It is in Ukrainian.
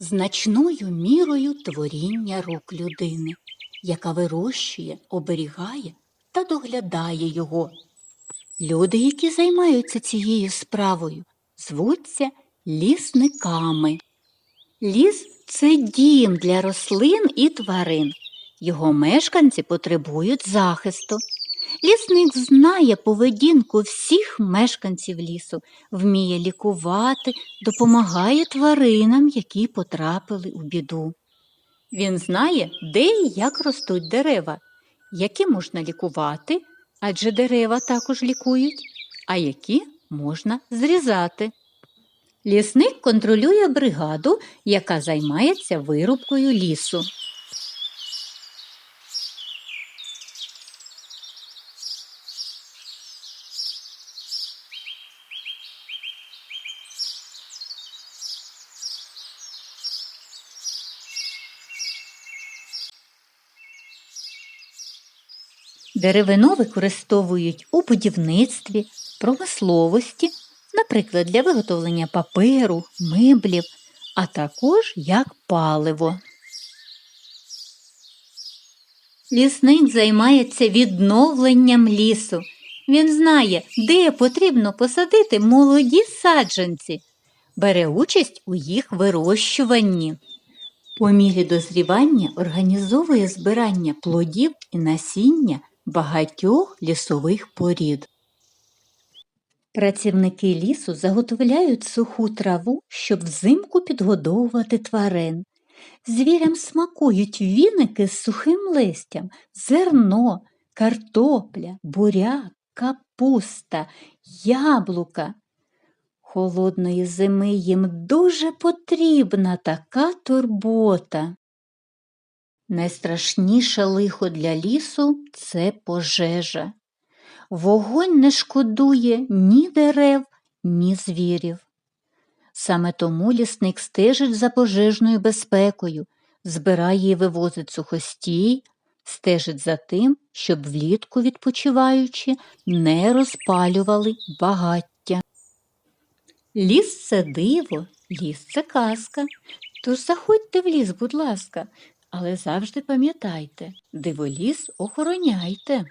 значною мірою творіння рук людини, яка вирощує, оберігає та доглядає його. Люди, які займаються цією справою, звуться лісниками. Ліс це дім для рослин і тварин. Його мешканці потребують захисту. Лісник знає поведінку всіх мешканців лісу, вміє лікувати, допомагає тваринам, які потрапили у біду. Він знає, де і як ростуть дерева, які можна лікувати, адже дерева також лікують, а які можна зрізати. Лісник контролює бригаду, яка займається вирубкою лісу. Деревину використовують у будівництві, промисловості, наприклад, для виготовлення паперу, меблів, а також як паливо. Лісник займається відновленням лісу. Він знає, де потрібно посадити молоді саджанці, бере участь у їх вирощуванні. По мірі дозрівання організовує збирання плодів і насіння багатьох лісових порід. Працівники лісу заготовляють суху траву, щоб взимку підгодовувати тварин. Звірям смакують віники з сухим листям, зерно, картопля, буряк, капуста, яблука. Холодної зими їм дуже потрібна така турбота. Найстрашніше лихо для лісу це пожежа. Вогонь не шкодує ні дерев, ні звірів. Саме тому лісник стежить за пожежною безпекою, збирає і вивозить сухостій, стежить за тим, щоб влітку відпочиваючи не розпалювали багаття. Ліс це диво, ліс це казка. Тож заходьте в ліс, будь ласка, але завжди пам'ятайте, диволіс охороняйте.